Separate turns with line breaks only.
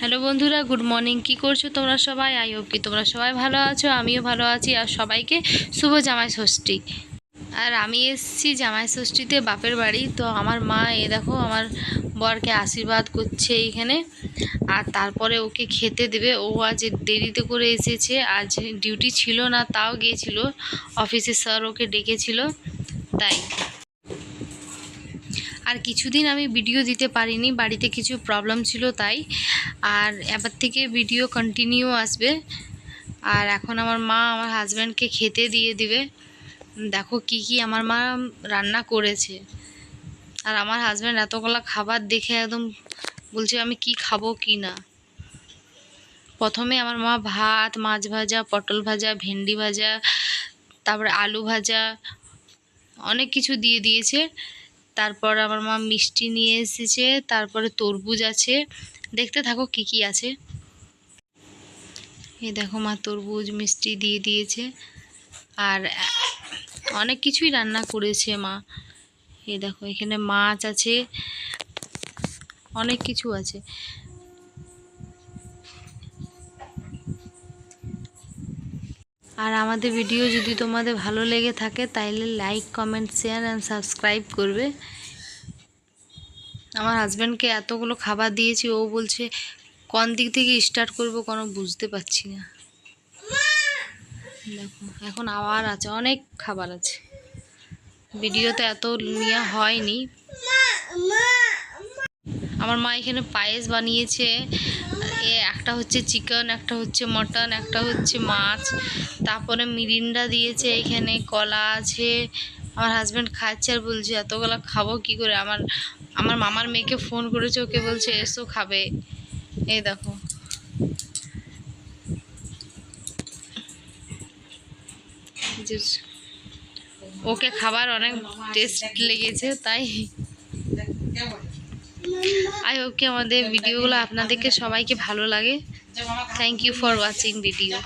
Hello বন্ধুরা, good morning. কি করছ তোমরা সবাই? আই হোপ কি তোমরা সবাই ভালো আছো, আমিও ভালো আছি, আর সবাইকে শুভ জামাই ষষ্ঠী। আর আমি এসেছি জামাই ষষ্ঠীতে বাপের বাড়ি। তো আমার মা, এ দেখো, আমার বরকে আশীর্বাদ করছে এইখানে। আর তারপরে ওকে খেতে দেবে। ও আজ দেরিতে করে এসেছে। আজ ডিউটি ছিল না, তাও গিয়েছিল। অফিসে স্যার ওকে ডেকেছিল, তাই। আর কিছুদিন আমি ভিডিও দিতে পারিনি, বাড়িতে কিছু প্রবলেম ছিল তাই। আর এবার থেকে ভিডিও কন্টিনিউ আসবে। আর এখন আমার মা আমার হাজব্যান্ডকে খেতে দিয়ে দিবে। দেখো কি কি আমার মা রান্না করেছে। আর আমার হাজব্যান্ড এতগুলা খাবার দেখে একদম বলছে, আমি কি খাব কি না? প্রথমে আমার মা ভাত, মাছ ভাজা, পটল ভাজা, ভেন্ডি ভাজা, তারপরে আলু ভাজা, অনেক কিছু দিয়ে দিয়েছে। তারপর আমার মা মিষ্টি নিয়ে এসেছে, তারপরে তরমুজ আছে। দেখতে থাকো কি কি আছে। এই দেখো মা তরমুজ মিষ্টি দিয়ে দিয়েছে। আর অনেক কিছুই রান্না করেছে মা। এই দেখো, এখানে মাছ আছে, অনেক কিছু আছে। আর আমাদের ভিডিও যদি তোমাদের ভালো লেগে থাকে, তাইলে like comment share and subscribe করবে। আমার হাজব্যান্ডকে এতগুলো খাবার দিয়েছি, ও বলছে, কোন দিক থেকে স্টার্ট করব কোনো বুঝতে পারছি না। দেখো, এখন আবার আছে, অনেক খাবার আছে। ভিডিওতে এত নেওয়া হয়নি। আমার মা এখানে পায়েস বানিয়েছে। এ একটা হচ্ছে চিকেন একটা হচ্ছে মটন একটা হচ্ছে মাছ, তারপরে মিরিন্ডা দিয়েছে এখানে, কলা আছে। আমার হাজব্যান্ড খাচ্ছে আর বলছে, এতগুলো খাব কি করে? আমার আমার মামার মেয়েকে ফোন করেছে, ওকে বলছে, এসো, খাবে। এই দেখো। ওকে খাবার অনেক টেস্ট লেগেছে, তাই। আই হোপ কি আমাদের ভিডিওগুলো আপনাদেরকে সবাইকে ভালো লাগে। Thank you for watching video